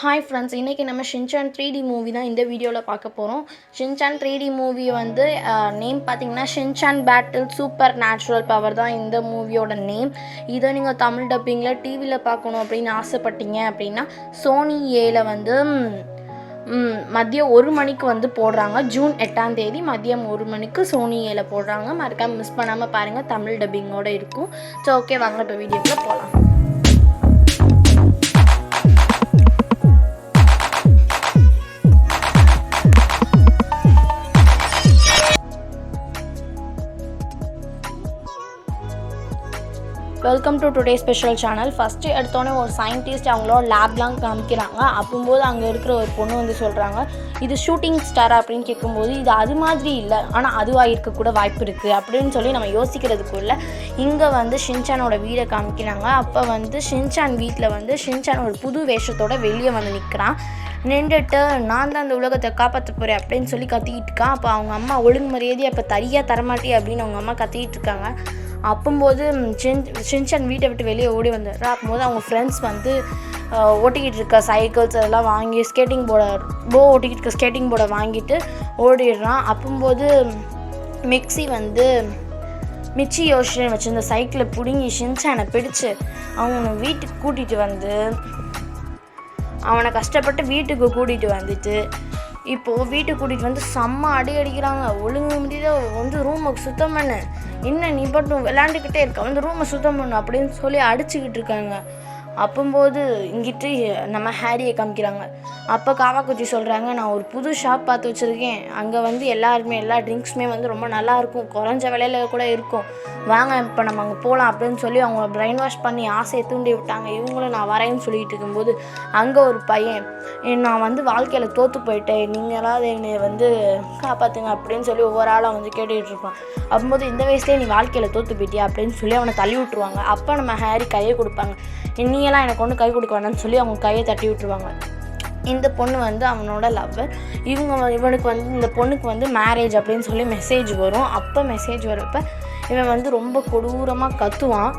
Hi friends இன்றைக்கி நம்ம Shinchan three D movie தான் இந்த வீடியோவில் பார்க்க போகிறோம் ஷின்சான் த்ரீ டி மூவி வந்து நேம் பார்த்தீங்கன்னா Shinchan battle super natural power தான் இந்த மூவியோட நேம் இதை நீங்கள் தமிழ் டப்பிங்கில் டிவியில் பார்க்கணும் அப்படின்னு ஆசைப்பட்டீங்க அப்படின்னா சோனி ஏல வந்து மதியம் ஒரு மணிக்கு வந்து போடுறாங்க. ஜூன் எட்டாம் தேதி மதியம் ஒரு மணிக்கு சோனி ஏல போடுறாங்க. மறக்காம மிஸ் பண்ணாமல் பாருங்கள் தமிழ் டப்பிங்கோட இருக்கும். ஸோ ஓகே வாங்க இப்போ வீடியோக்குள்ளே போகலாம் welcome to today special channel first எடுத்தோடனே ஒரு சயின்டிஸ்ட் அவங்களோட லேப்லாம் காமிக்கிறாங்க. அப்போம்போது அங்கே இருக்கிற ஒரு பொண்ணு வந்து சொல்கிறாங்க இது ஷூட்டிங் ஸ்டார் அப்படின்னு கேட்கும்போது இது அது மாதிரி இல்லை. ஆனால் அதுவாக இருக்கக்கூட வாய்ப்பு இருக்குது அப்படின்னு சொல்லி நம்ம யோசிக்கிறதுக்குள்ள இங்கே வந்து ஷின்சானோட வீடை காமிக்கிறாங்க. அப்போ வந்து ஷின்சான் வீட்டில் வந்து ஷின்சான் ஒரு புது வேஷத்தோட வெளியே வந்து நிற்கிறான் நின்றுட்டு நான் தான் அந்த உலகத்தை காப்பாற்ற போகிறேன் அப்படின்னு சொல்லி கத்திக்கிட்டு இருக்கான். அப்போ அவங்க அம்மா ஒழுங்குமரியாதையை அப்போ தரியாக தரமாட்டே அப்படின்னு அவங்க அம்மா கத்திக்கிட்டு இருக்காங்க. அப்போம்போது சின் ஷின்சான் வீட்டை விட்டு வெளியே ஓடி வந்தார் அப்போது அவங்க ஃப்ரெண்ட்ஸ் வந்து ஓட்டிக்கிட்டு இருக்க சைக்கிள்ஸ் அதெல்லாம் வாங்கி ஸ்கேட்டிங் போர்டை போ ஓட்டிக்கிட்டு இருக்க ஸ்கேட்டிங் போர்டை வாங்கிட்டு ஓடிடுறான். அப்போம்போது மிக்ஸி வந்து மிச்சி யோஷன் வச்சுருந்த சைக்கிளை பிடுங்கி ஷின்சானை பிடிச்சு அவனை வீட்டுக்கு கூட்டிகிட்டு வந்து அவனை கஷ்டப்பட்டு வீட்டுக்கு கூட்டிகிட்டு வந்துட்டு இப்போது வீட்டுக்கு கூட்டிகிட்டு வந்து செம்ம அடி அடிக்கிறாங்க. ஒழுங்கு முடியல வந்து ரூமுக்கு சுத்தம் பண்ணு. என்ன நீ பட்டும் விளாண்டுக்கிட்டே இருக்க? வந்து ரூமை சுத்தம் பண்ணு அப்படின்னு சொல்லி அடிச்சுக்கிட்டு இருக்காங்க. அப்போம்போது இங்கிட்டு நம்ம ஹேரியை காமிக்கிறாங்க. அப்போ காவாக்குச்சி சொல்கிறாங்க நான் ஒரு புது ஷாப் பார்த்து வச்சுருக்கேன். அங்கே வந்து எல்லாருமே எல்லா ட்ரிங்க்ஸுமே வந்து ரொம்ப நல்லாயிருக்கும் குறைஞ்ச விலையில கூட இருக்கும். வாங்க இப்போ நம்ம அங்கே போகலாம் அப்படின்னு சொல்லி அவங்கள பிரெயின் வாஷ் பண்ணி ஆசையை தூண்டி விட்டாங்க. இவங்களும் நான் வரேன்னு சொல்லிட்டு இருக்கும்போது அங்கே ஒரு பையன் நான் வந்து வாழ்க்கையில் தோற்று போயிட்டேன். நீங்களாவது என்னை வந்து காப்பாற்றுங்க அப்படின்னு சொல்லி ஒவ்வொரு ஆளும் வந்து கேட்டுக்கிட்டு இருப்பான். அப்போது இந்த வயசுலேயே நீ வாழ்க்கையில் தோற்று போயிட்டியா? அப்படின்னு சொல்லி அவனை தள்ளி விட்டுருவாங்க. அப்போ நம்ம ஹேரி கையை கொடுப்பாங்க. நீயெல்லாம் எனக்கு ஒன்று கை கொடுக்க வேணாம்னு சொல்லி அவங்க கையை தட்டி விட்டுருவாங்க. இந்த பொண்ணு வந்து அவனோட லவ்வர் இவங்க இவனுக்கு வந்து இந்த பொண்ணுக்கு வந்து மேரேஜ் அப்படின்னு சொல்லி மெசேஜ் வரும். அப்போ மெசேஜ் வரப்போ இவன் வந்து ரொம்ப கொடூரமாக கத்துவான்.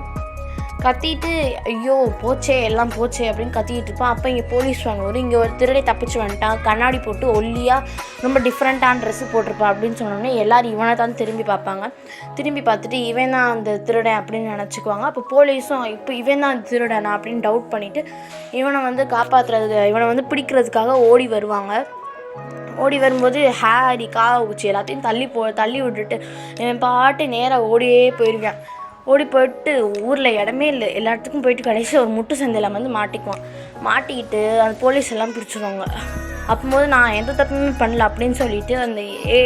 கத்திட்டு ஐயோ போச்சே எல்லாம் போச்சே அப்படின்னு கத்திட்டு இருப்பான். அப்போ இங்கே போலீஸ் வாங்க இங்கே ஒரு திருடை தப்பிச்சு வந்துட்டான். கண்ணாடி போட்டு ஒல்லியாக ரொம்ப டிஃப்ரெண்ட்டான ட்ரெஸ்ஸு போட்டிருப்பான் அப்படின்னு சொன்னோடனே எல்லாரும் இவனை தான் திரும்பி பார்ப்பாங்க. திரும்பி பார்த்துட்டு இவன் தான் அந்த திருடன் அப்படின்னு நினச்சிக்குவாங்க. அப்போ போலீஸும் இப்போ இவன் தான் திருடனா? அப்படின்னு டவுட் பண்ணிவிட்டு இவனை வந்து காப்பாற்றுறது இவனை வந்து பிடிக்கிறதுக்காக ஓடி வருவாங்க. ஓடி வரும்போது ஹேரி காவ குச்சி எல்லாத்தையும் தள்ளி போ தள்ளி விட்டுட்டு என் பாட்டு நேராக ஓடியே போயிருவேன் ஓடி போயிட்டு ஊரில் இடமே இல்லை. எல்லா இடத்துக்கும் போயிட்டு கடைசியாக ஒரு முட்டு சந்தையில் வந்து மாட்டிக்குவான். மாட்டிக்கிட்டு அந்த போலீஸ் எல்லாம் பிடிச்சிருவாங்க. அப்போது நான் எந்த தப்புமே பண்ணல அப்படின்னு சொல்லிட்டு அந்த ஏ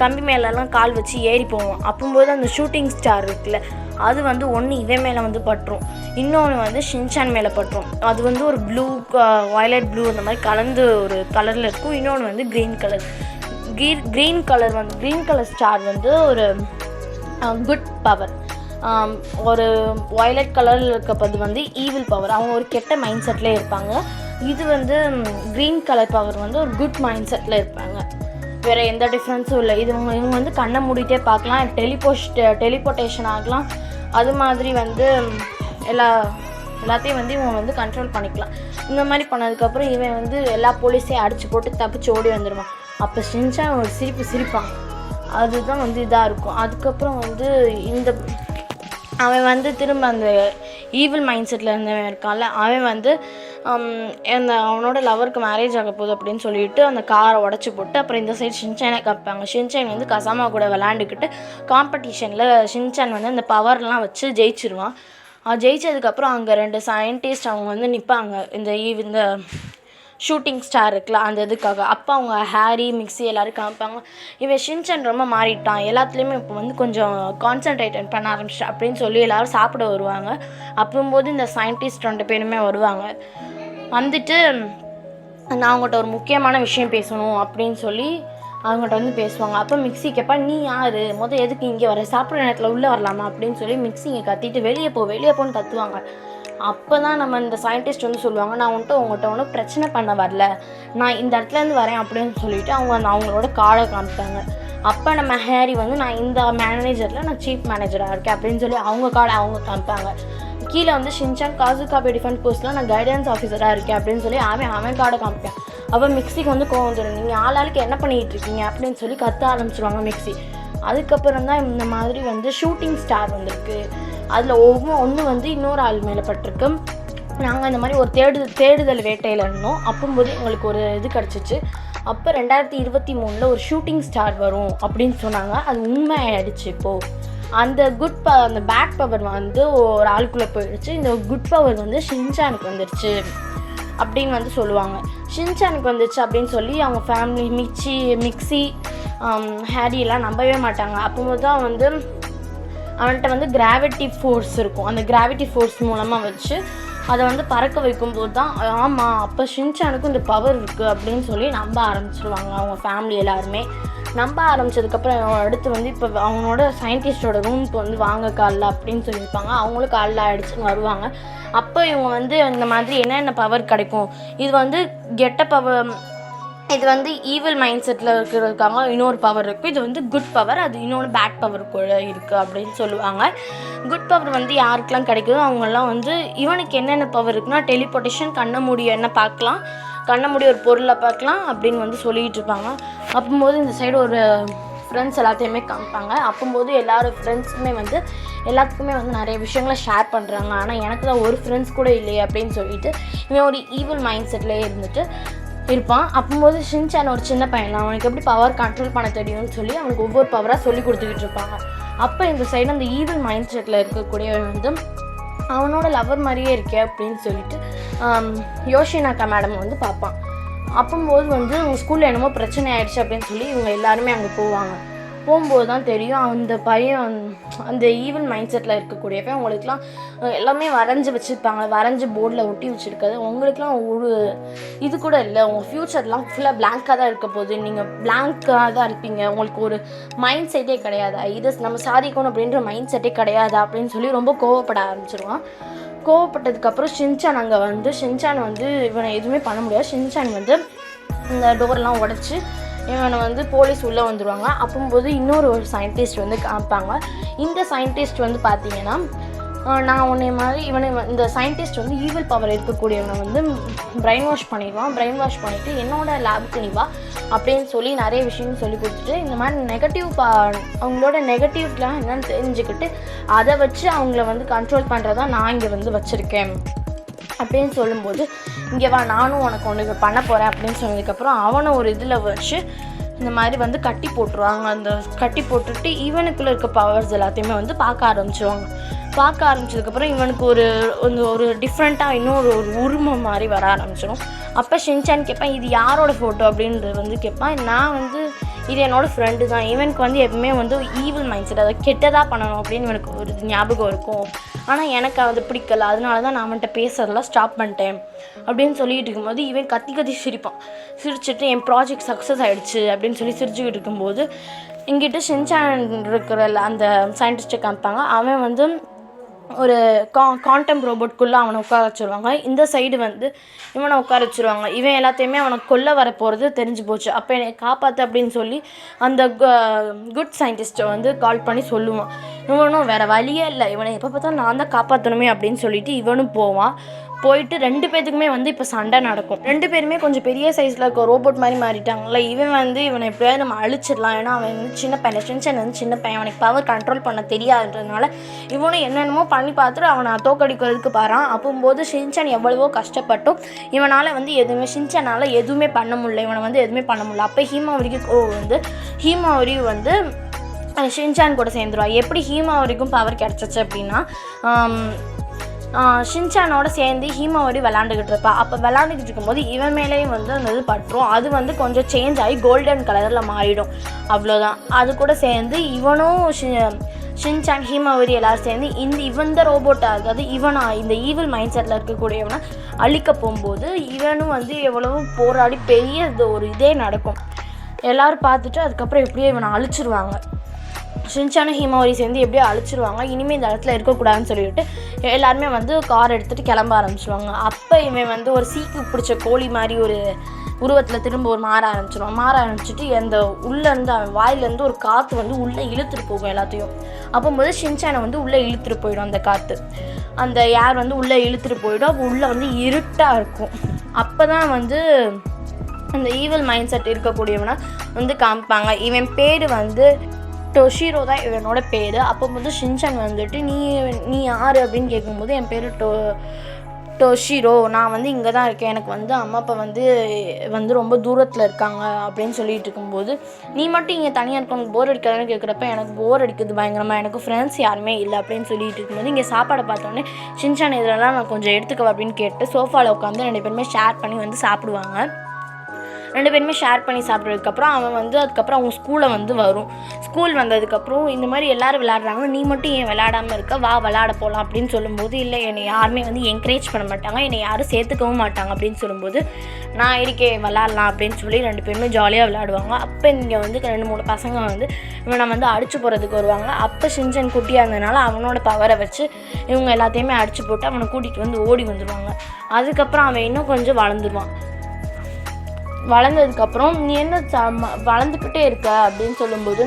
கம்பி மேலெல்லாம் கால் வச்சு ஏறி போவோம் அப்போது அந்த ஷூட்டிங் ஸ்டார் இருக்குல்ல அது வந்து ஒன்று இவன் மேலே வந்து பட்டுரும். இன்னொன்று வந்து ஷின்சான் மேலே பட்டுரும். அது வந்து ஒரு ப்ளூ வயலட் ப்ளூ அந்த மாதிரி கலந்து ஒரு கலரில் இருக்கும். இன்னொன்று வந்து green colour green green colour வந்து க்ரீன் கலர் ஸ்டார் வந்து ஒரு குட் பவர் ஒரு வயலட் கலரில் இருக்கப்பது வந்து ஈவில் பவர் அவங்க ஒரு கெட்ட மைண்ட் செட்டில் இருப்பாங்க. இது வந்து க்ரீன் கலர் பவர் வந்து ஒரு குட் மைண்ட் செட்டில் இருப்பாங்க. வேறு எந்த டிஃப்ரென்ஸும் இல்லை. இது இவங்க இவங்க வந்து கண்ணை மூடிட்டே பார்க்கலாம். டெலிபோஷ் டெலிபோட்டேஷன் ஆகலாம். அது மாதிரி வந்து எல்லா எல்லாத்தையும் வந்து இவங்க வந்து கண்ட்ரோல் பண்ணிக்கலாம். இந்த மாதிரி பண்ணதுக்கப்புறம் இவன் வந்து எல்லா போலீஸையும் அடிச்சு போட்டு தப்பிச்சு ஓடி வந்துடுவான் அப்போ செஞ்சால் ஒரு சிரிப்பு சிரிப்பான். அதுதான் வந்து இதாக இருக்கும். அதுக்கப்புறம் வந்து இந்த அவன் வந்து திரும்ப அந்த ஈவில் மைண்ட் செட்டில் இருந்தவன் இருக்கான்ல அவன் வந்து அந்த அவனோட லவருக்கு மேரேஜ் ஆக போகுது அப்படின்னு சொல்லிட்டு அந்த காரை உடச்சி போட்டு அப்புறம் இந்த சைடு ஷின்சானை கப்பாங்க ஷின்சான் வந்து கசாமா கூட விளாண்டுக்கிட்டு காம்படிஷனில் ஷின்சான் வந்து அந்த பவர்லாம் வச்சு ஜெயிச்சிருவான். ஜெயிச்சதுக்கப்புறம் அங்கே ரெண்டு சயின்டிஸ்ட் அவங்க வந்து நிற்பாங்க இந்த ஈவ் இந்த ஷூட்டிங் ஸ்டார் இருக்குல்ல அந்த இதுக்காக. அப்போ அவங்க ஹேரி மிக்ஸி எல்லோரும் காமிப்பாங்க. இவன் ஷின்சன் ரொம்ப மாறிட்டான். எல்லாத்துலேயுமே இப்போ வந்து கொஞ்சம் கான்சன்ட்ரேட் பண்ண ஆரம்பிச்சிட்டா அப்படின்னு சொல்லி எல்லோரும் சாப்பிட வருவாங்க. அப்பும்போது இந்த சயின்டிஸ்ட் ரெண்டு பேருமே வருவாங்க. வந்துட்டு நான் அவங்ககிட்ட ஒரு முக்கியமான விஷயம் பேசணும் அப்படின்னு சொல்லி அவங்ககிட்ட வந்து பேசுவாங்க. அப்போ மிக்ஸி கேட்பா நீ யார்? மொதல் எதுக்கு இங்கே வர? சாப்பிட்ற நேரத்தில் உள்ளே வரலாமா? அப்படின்னு சொல்லி மிக்ஸி இங்கே கத்திட்டு வெளியே போ வெளியே போன்னு கத்துவாங்க. அப்போ தான் நம்ம இந்த சயின்டிஸ்ட் வந்து சொல்லுவாங்க நான் வந்துட்டு உங்கள்கிட்ட ஒன்றும் பிரச்சனை பண்ண வரல. நான் இந்த இடத்துலேருந்து வரேன் அப்படின்னு சொல்லிட்டு அவங்க அந்த அவங்களோட கார்டை காமிப்பாங்க. அப்போ நம்ம ஹேரி வந்து நான் இந்த மேனேஜரில் நான் சீஃப் மேனேஜராக இருக்கேன் அப்படின்னு சொல்லி அவங்க கார்டை அவங்க காமிப்பாங்க. கீழே வந்து ஷின்சான் காசுகாபே டிஃபென்ஸ் போஸ்ட்டில் நான் கைடன்ஸ் ஆஃபீஸராக இருக்கேன் அப்படின்னு சொல்லி அவன் அவன் கார்டை காமிப்பான். அப்போ மிக்சிக்கு வந்து கோவம் வந்துடும் நீங்கள் ஆளாளுக்கு என்ன பண்ணிகிட்டு இருக்கீங்க? அப்படின்னு சொல்லி கத்த ஆரம்பிச்சிருவாங்க மிக்ஸி. அதுக்கப்புறம் தான் இந்த மாதிரி வந்து ஷூட்டிங் ஸ்டார் வந்திருக்கு. அதில் ஒவ்வொரு ஒன்று வந்து இன்னொரு ஆள் மேலே பட்டிருக்கு. நாங்கள் இந்த மாதிரி ஒரு தேடு தேடுதல் வேட்டையில் இருந்தோம். அப்போம்போது எங்களுக்கு ஒரு இது கிடச்சிச்சு. அப்போ ரெண்டாயிரத்தி இருபத்தி மூணில் ஒரு ஷூட்டிங் ஸ்டார் வரும் அப்படின்னு சொன்னாங்க. அது உண்மை ஆயிடுச்சு இப்போது அந்த குட் ப அந்த பேட் பவர் வந்து ஒரு ஆளுக்குள்ளே போயிடுச்சு. இந்த குட் பவர் வந்து ஷின்சானுக்கு வந்துடுச்சு அப்படின்னு வந்து சொல்லுவாங்க. ஷின்சானுக்கு வந்துச்சு அப்படின்னு சொல்லி அவங்க ஃபேமிலி மிக்சி மிக்ஸி ஹேரி எல்லாம் நம்பவே மாட்டாங்க. அப்போது தான் வந்து அவன்கிட்ட வந்து கிராவிட்டி ஃபோர்ஸ் இருக்கும். அந்த கிராவிட்டி ஃபோர்ஸ் மூலமாக வச்சு அதை வந்து பறக்க வைக்கும்போது தான் ஆமாம் அப்போ ஷின்சானுக்கும் இந்த பவர் இருக்குது அப்படின்னு சொல்லி நம்ப ஆரம்பிச்சிருவாங்க அவங்க ஃபேமிலி எல்லாருமே. நம்ப ஆரம்பிச்சதுக்கப்புறம் அடுத்து வந்து இப்போ அவனோட சயின்டிஸ்டோட ரூமுக்கு வந்து வாங்க காலில் அப்படின்னு சொல்லியிருப்பாங்க. அவங்களும் காலில் ஆயிடுச்சுன்னு வருவாங்க. அப்போ இவங்க வந்து இந்த மாதிரி என்னென்ன பவர் கிடைக்கும்? இது வந்து கெட்ட பவர் இது வந்து ஈவில் மைண்ட் செட்டில் இருக்கிறதுக்காக இன்னொரு பவர் இருக்குது இது வந்து குட் பவர் அது இன்னொன்று பேட் பவர் கூட இருக்குது அப்படின்னு சொல்லுவாங்க. குட் பவர் வந்து யாருக்கெல்லாம் கிடைக்குதோ அவங்கெல்லாம் வந்து இவனுக்கு என்னென்ன பவர் இருக்குன்னா டெலிபோர்டேஷன் கண்ண முடியும் என்ன பார்க்கலாம் கண்ண முடிய ஒரு பொருளை பார்க்கலாம் அப்படின்னு வந்து சொல்லிகிட்டு இருப்பாங்க. அப்போது இந்த சைடு ஒரு ஃப்ரெண்ட்ஸ் எல்லாத்தையுமே காமிப்பாங்க. அப்போது எல்லாரும் ஃப்ரெண்ட்ஸுமே வந்து எல்லாத்துக்குமே வந்து நிறைய விஷயங்களை ஷேர் பண்ணுறாங்க ஆனால் எனக்கு தான் ஒரு ஃப்ரெண்ட்ஸ் கூட இல்லையே அப்படின்னு சொல்லிட்டு இவன் ஒரு ஈவில் மைண்ட் செட்லேயே இருந்துட்டு இருப்பான். அப்போது ஷின்சான் ஒரு சின்ன பையன் அவனுக்கு எப்படி பவர் கண்ட்ரோல் பண்ண தெரியும்னு சொல்லி அவனுக்கு ஒவ்வொரு பவராக சொல்லி கொடுத்துக்கிட்டு இருப்பாங்க. அப்போ இந்த சைடு அந்த ஈவில் மைண்ட் செட்டில் இருக்கக்கூடியவன் வந்து அவனோட லவர் மாதிரியே இருக்கே அப்படின்னு சொல்லிட்டு யோஷினாக்கா மேடம் வந்து பார்ப்பான். அப்போம்போது வந்து அவங்க ஸ்கூலில் என்னமோ பிரச்சனை ஆயிடுச்சு அப்படின்னு சொல்லி இவங்க எல்லாருமே அங்கே போவாங்க. போகும்போது தான் தெரியும். அந்த பையன் அந்த ஈவன் மைண்ட் செட்டில் இருக்கக்கூடியவன் அவங்களுக்குலாம் எல்லாமே வரைஞ்சி வச்சுருப்பாங்க. வரைஞ்சி போர்டில் ஒட்டி வச்சுருக்காது உங்களுக்குலாம் ஒரு இது கூட இல்லை. உங்கள் ஃப்யூச்சர்லாம் ஃபுல்லாக பிளாங்காக தான் இருக்க போகுது. நீங்கள் பிளாங்காக தான் இருப்பீங்க. உங்களுக்கு ஒரு மைண்ட் செட்டே கிடையாதா. இது நம்ம சாதிக்கணும் அப்படின்ற மைண்ட் செட்டே கிடையாதா அப்படின்னு சொல்லி ரொம்ப கோவப்பட ஆரம்பிச்சிருவான். கோவப்பட்டதுக்கப்புறம் ஷின்சான் அங்கே வந்து ஷின்சான் வந்து இவனை எதுவுமே பண்ண முடியாது. ஷின்சான் வந்து இந்த டோர்லாம் உடச்சி இவனை வந்து போலீஸ் உள்ளே வந்துடுவாங்க அப்போம்போது இன்னொரு ஒரு சயின்டிஸ்ட் வந்து காமிப்பாங்க. இந்த சயின்டிஸ்ட் வந்து பார்த்தீங்கன்னா நான் உன்னை மாதிரி இவனை இந்த சயின்டிஸ்ட் வந்து ஈவில் பவர் இருக்கக்கூடியவனை வந்து பிரெயின் வாஷ் பண்ணிடுவான். பிரெயின் வாஷ் பண்ணிவிட்டு என்னோடய லேபுக்கு நீ வா அப்படின்னு சொல்லி நிறைய விஷயம் சொல்லி கொடுத்துட்டு இந்த மாதிரி நெகட்டிவ் பா அவங்களோட நெகட்டிவ்லாம் என்னென்னு தெரிஞ்சுக்கிட்டு அதை வச்சு அவங்கள வந்து கண்ட்ரோல் பண்ணுறதா நான் இங்கே வந்து வச்சுருக்கேன். அப்படின்னு சொல்லும்போது இங்கே வா நானும் உனக்கு ஒன்று பண்ண போகிறேன் அப்படின்னு சொன்னதுக்கப்புறம் அவனை ஒரு இதில் வச்சு இந்த மாதிரி வந்து கட்டி போட்டுருவாங்க. அந்த கட்டி போட்டுட்டு இவனுக்குள்ளே இருக்க பவர்ஸ் எல்லாத்தையுமே வந்து பார்க்க ஆரம்பிச்சிருவாங்க. பார்க்க ஆரம்பிச்சதுக்கப்புறம் இவனுக்கு ஒரு ஒரு டிஃப்ரெண்ட்டாக இன்னொரு ஒரு உருவம் மாதிரி வர ஆரம்பிச்சிடும் அப்போ ஷின்சான் கேட்பேன் இது யாரோட ஃபோட்டோ அப்படின்றது வந்து கேட்பேன் நான் வந்து இது என்னோடய ஃப்ரெண்டு தான். இவனுக்கு வந்து எப்பவுமே வந்து ஈவில் மைண்ட் செட் அதை கெட்டதாக பண்ணணும் அப்படின்னு எனக்கு ஒரு ஞாபகம் இருக்கும். ஆனால் எனக்கு அது பிடிக்கல. அதனால தான் நான் அவன்கிட்ட பேசுறதெல்லாம் ஸ்டாப் பண்ணிட்டேன். அப்படின்னு சொல்லிட்டு இருக்கும்போது இவன் கத்தி கத்தி சிரிப்பான். சிரிச்சுட்டு என் ப்ராஜெக்ட் சக்ஸஸ் ஆகிடுச்சு அப்படின்னு சொல்லி சிரிச்சுக்கிட்டு இருக்கும்போது இங்கிட்ட ஷின்சான் இருக்கிற அந்த சயின்டிஸ்ட்டை காமிப்பாங்க. அவன் வந்து ஒரு கா காண்டம் ரோபோட்குள்ளே அவனை உட்கார வச்சுருவாங்க. இந்த சைடு வந்து இவனை உட்கார வச்சுருவாங்க. இவன் எல்லாத்தையுமே அவனை கொல்ல வர போகிறது தெரிஞ்சு போச்சு. அப்போ என்னை காப்பாற்று அப்படின்னு சொல்லி அந்த குட் சயின்டிஸ்ட்டை வந்து கால் பண்ணி சொல்லுவான். இவனும் வேறு வழியே இல்லை. இவனை எப்போ பார்த்தாலும் நான் தான் காப்பாற்றணுமே அப்படின்னு சொல்லிட்டு இவனும் போவான். போயிட்டு ரெண்டு பேத்துக்குமே வந்து இப்போ சண்டை நடக்கும். ரெண்டு பேருமே கொஞ்சம் பெரிய சைஸில் இருக்க ரோபோட் மாதிரி மாறிட்டாங்கல்ல இவன் வந்து இவனை எப்படியாவது நம்ம அழிச்சிடலாம். ஏன்னா அவன் வந்து சின்ன பையன் ஷின்சன் வந்து சின்ன பையன். அவனுக்கு பவர் கண்ட்ரோல் பண்ண தெரியாதுன்றதுனால இவனும் என்னென்னமோ பண்ணி பார்த்துட்டு அவனை தோக்கடிக்கிறதுக்கு பாறான் அப்போம்போது ஷின்சன் எவ்வளவோ கஷ்டப்பட்டும். இவனால் வந்து எதுவுமே ஷின்சனால் எதுவுமே பண்ண முடியல. இவனை வந்து எதுவுமே பண்ண முடியல. அப்போ ஹீமாவரிக்கு ஓ வந்து ஹீமாவரி வந்து ஷின்சான் கூட சேர்ந்துருவா. எப்படி ஹீமாவரிக்கும் பவர் கிடச்சிச்சு அப்படின்னா ஷின்சானோட சேர்ந்து ஹீமாவடி விளாண்டுக்கிட்டு இருப்பா. அப்போ விளாண்டுக்கிட்டு இருக்கும்போது இவன் மேலேயும் வந்து அந்த இது பட்டுரும். அது வந்து கொஞ்சம் சேஞ்ச் ஆகி கோல்டன் கலரில் மாறிடும். அவ்வளோதான் அது கூட சேர்ந்து இவனும் ஷின்சான் ஹீமாவரி எல்லோரும் சேர்ந்து இந்த இவன் தான் ரோபோட்டாக அதாவது இவனா இந்த ஈவில் மைண்ட் செட்டில் இருக்கக்கூடியவனை அழிக்க போகும்போது இவனும் வந்து எவ்வளவோ போராடி பெரிய இது ஒரு இதே நடக்கும். எல்லாரும் பார்த்துட்டு அதுக்கப்புறம் எப்படியோ இவனை அழிச்சிருவாங்க. ஷின்சானும் ஹீமாவரி சேர்ந்து எப்படியோ அழிச்சிருவாங்க இனிமேல் இந்த இடத்துல இருக்கக்கூடாதுன்னு சொல்லிட்டு எல்லாருமே வந்து கார் எடுத்துகிட்டு கிளம்ப ஆரம்பிச்சிருவாங்க. அப்போ இவன் வந்து ஒரு சீக்கு பிடிச்ச கோழி மாதிரி ஒரு உருவத்தில் திரும்ப ஒரு மாற ஆரம்பிச்சிருவான் மாற ஆரம்பிச்சிட்டு அந்த உள்ளேருந்து அவன் வாயிலேருந்து ஒரு காற்று வந்து உள்ளே இழுத்துட்டு போகும் எல்லாத்தையும். அப்போம்போது ஷின்சானை வந்து உள்ளே இழுத்துட்டு போயிடும் அந்த காற்று அந்த ஏர் வந்து உள்ளே இழுத்துட்டு போயிடும் அப்போ உள்ளே வந்து இருட்டாக இருக்கும். அப்போ தான் வந்து அந்த ஈவல் மைண்ட் செட் இருக்கக்கூடியவனை வந்து காமிப்பாங்க. இவன் பேர் வந்து டொஷிரோ தான் இவனோட பேர். அப்போ வந்து ஷின்சன் வந்துட்டு நீ நீ யார்? அப்படின்னு கேட்கும்போது என் பேர் டொ டொஷிரோ. நான் வந்து இங்கே தான் இருக்கேன். எனக்கு வந்து அம்மா அப்பா வந்து வந்து ரொம்ப தூரத்தில் இருக்காங்க அப்படின்னு சொல்லிட்டு இருக்கும்போது நீ மட்டும் இங்கே தனியாக இருக்கணும். போர் அடிக்காதுன்னு கேட்குறப்ப எனக்கு போர் அடிக்குது பயங்கரமாக எனக்கு ஃப்ரெண்ட்ஸ் யாருமே இல்லை. அப்படின்னு சொல்லிட்டு இருக்கும்போது இங்கே சாப்பாடை பார்த்தோன்னே ஷின்சான் இதெல்லாம் நான் கொஞ்சம் எடுத்துக்கவா அப்படின்னு கேட்டு சோஃபாவில் உட்காந்து ரெண்டு பேருமே ஷேர் பண்ணி வந்து சாப்பிடுவாங்க. ரெண்டு பேருமே ஷேர் பண்ணி சாப்பிட்றதுக்கப்புறம் அவன் வந்து அதுக்கப்புறம் அவங்க ஸ்கூலில் வந்து வரும். ஸ்கூல் வந்ததுக்கப்புறம் இந்த மாதிரி எல்லோரும் விளையாடுறாங்க. நீ மட்டும் ஏன் விளையாடாமல் இருக்க? வா விளையாட போகலாம் அப்படின்னு சொல்லும்போது இல்லை என்னை யாருமே வந்து என்கரேஜ் பண்ண மாட்டாங்க. என்னை யாரும் சேர்த்துக்கவும் மாட்டாங்க அப்படின்னு சொல்லும்போது நான் இருக்கேன் விளாட்லாம் அப்படின்னு சொல்லி ரெண்டு பேருமே ஜாலியாக விளையாடுவாங்க. அப்போ இங்கே வந்து ரெண்டு மூணு பசங்க வந்து இவனை வந்து அடிச்சு போகிறதுக்கு வருவாங்க. அப்போ சிஞ்சன் குட்டியாக இருந்ததுனால அவனோட பவரை வச்சு இவங்க எல்லாத்தையுமே அடிச்சு போட்டு அவனை கூட்டிகிட்டு வந்து ஓடி வந்துடுவாங்க அதுக்கப்புறம் அவன் இன்னும் கொஞ்சம் வளர்ந்துருவான். வளர்ந்ததுக்கப்புறம் நீ என்ன ச- ம- வளர்ந்துக்கிட்டே இருக்க? அப்படின்னு சொல்லும்போது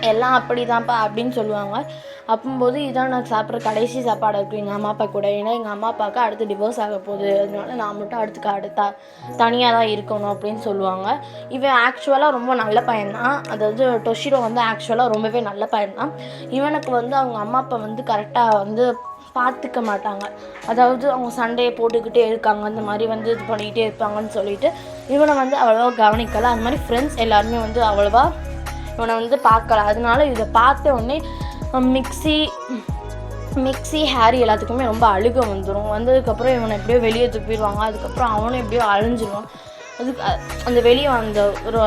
எல்லாம் அப்படிதான்ப்பா அப்படின்னு சொல்லுவாங்க. அப்பும்போது இதான் நான் சாப்பிட்ற கடைசி சாப்பாடு இருக்கும் எங்கள் அம்மா அப்பா கூட. ஏன்னா எங்கள் அம்மா அப்பாவுக்கு அடுத்து டிவோர்ஸ் ஆக போகுது. அதனால நான் மட்டும் அடுத்து அடுத்தா தனியாக தான் இருக்கணும் அப்படின்னு சொல்லுவாங்க. இவன் ஆக்சுவலாக ரொம்ப நல்ல பையன்தான் அதாவது டொஷிரோ வந்து ஆக்சுவலாக ரொம்பவே நல்ல பையன்தான் இவனுக்கு வந்து அவங்க அம்மா அப்பா வந்து கரெக்டாக வந்து பார்த்துக்க மாட்டாங்க. அதாவது அவங்க சண்டையை போட்டுக்கிட்டே இருக்காங்க அந்த மாதிரி வந்து இது பண்ணிக்கிட்டே இருப்பாங்கன்னு சொல்லிட்டு இவனை வந்து அவ்வளோவா கவனிக்கலை. அந்த மாதிரி ஃப்ரெண்ட்ஸ் எல்லாருமே வந்து அவ்வளோவா இவனை வந்து பார்க்கல. அதனால இதை பார்த்த உடனே மிக்ஸி மிக்ஸி ஹேரி எல்லாத்துக்குமே ரொம்ப அழுக வந்துடும் வந்ததுக்கப்புறம் இவனை எப்படியோ வெளியே துப்பிடுவாங்க. அதுக்கப்புறம் அவனும் எப்படியோ அழிஞ்சிடும் அதுக்கு அந்த வெளியே அந்த ஒரு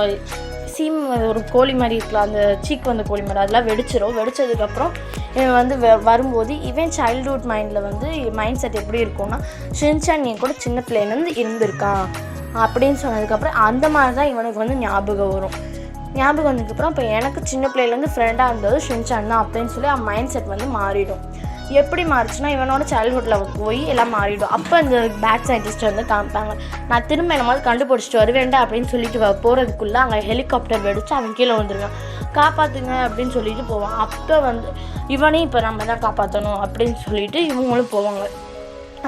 சீம் ஒரு கோழி மாதிரி இருக்கலாம். அந்த சீக்கு வந்த கோழி மாதிரி அதெல்லாம் வெடிச்சிடும் வெடிச்சதுக்கப்புறம் வந்து வ- வரும்போது இவன் சைல்ட்ஹுட் மைண்டில் வந்து மைண்ட் செட் எப்படி இருக்கும்னா ஷின்சான் என் கூட சின்ன பிள்ளைலேருந்து இருந்திருக்கான் அப்படின்னு சொன்னதுக்கப்புறம் அந்த மாதிரி தான் இவனுக்கு வந்து ஞாபகம் வரும். ஞாபகம் வந்ததுக்கப்புறம் இப்போ எனக்கு சின்ன பிள்ளையிலேருந்து ஃப்ரெண்டாக இருந்தது ஷின்சான் தான் அப்படின்னு சொல்லி அவன் மைண்ட் செட் வந்து மாறிடும். எப்படி மாறுச்சுன்னா இவனோட சைல்ட்ஹுட்டில் போய் எல்லாம் மாறிடும். அப்போ அந்த பேட் சயின்டிஸ்ட் வந்து காமிப்பாங்க நான் திரும்ப என்னமாவது கண்டுபிடிச்சிட்டு வருவேண்டா அப்படின்னு சொல்லிட்டு வ- போகிறதுக்குள்ளே அங்கே ஹெலிகாப்டர் வெடிச்சு அவன் கீழே வந்துருவான் காப்பாற்றுங்க அப்படின்னு சொல்லிட்டு போவான். அப்போ வந்து இவனையும் இப்போ நம்ம தான் காப்பாற்றணும் அப்படின்னு சொல்லிட்டு இவங்களும் போவாங்க.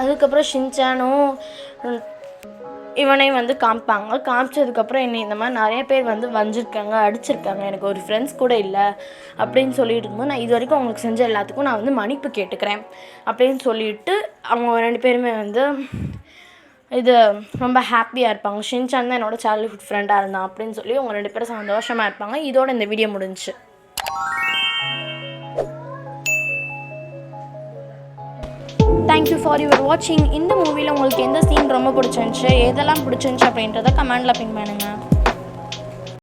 அதுக்கப்புறம் ஷின்சானும் இவனையும் வந்து காமிப்பாங்க. காமிச்சதுக்கப்புறம் என்னை இந்த மாதிரி நிறைய பேர் வந்து வஞ்சிருக்காங்க அடிச்சிருக்காங்க. எனக்கு ஒரு ஃப்ரெண்ட்ஸ் கூட இல்லை அப்படின்னு சொல்லிட்டு இருக்கும்போது நான் இது வரைக்கும் அவங்களுக்கு செஞ்ச எல்லாத்துக்கும் நான் வந்து மன்னிப்பு கேட்டுக்கிறேன் அப்படின்னு சொல்லிட்டு அவங்க ரெண்டு பேருமே வந்து இது ரொம்ப ஹாப்பியாக இருப்பாங்க. ஷின்சான் தான் என்னோட சைல்ட்ஹுட் ஃப்ரெண்டாக இருந்தான் அப்படின்னு சொல்லி அவங்க ரெண்டு பேரும் சந்தோஷமாக இருப்பாங்க. இதோட இந்த வீடியோ முடிஞ்சுச்சு தேங்க்யூ ஃபார் யுவர் வாட்சிங் இந்த மூவியில் உங்களுக்கு எந்த சீன் ரொம்ப பிடிச்சிருந்துச்சு? எதெல்லாம் பிடிச்சிருந்துச்சு அப்படின்றத கமெண்டில் பின் பண்ணுங்கள்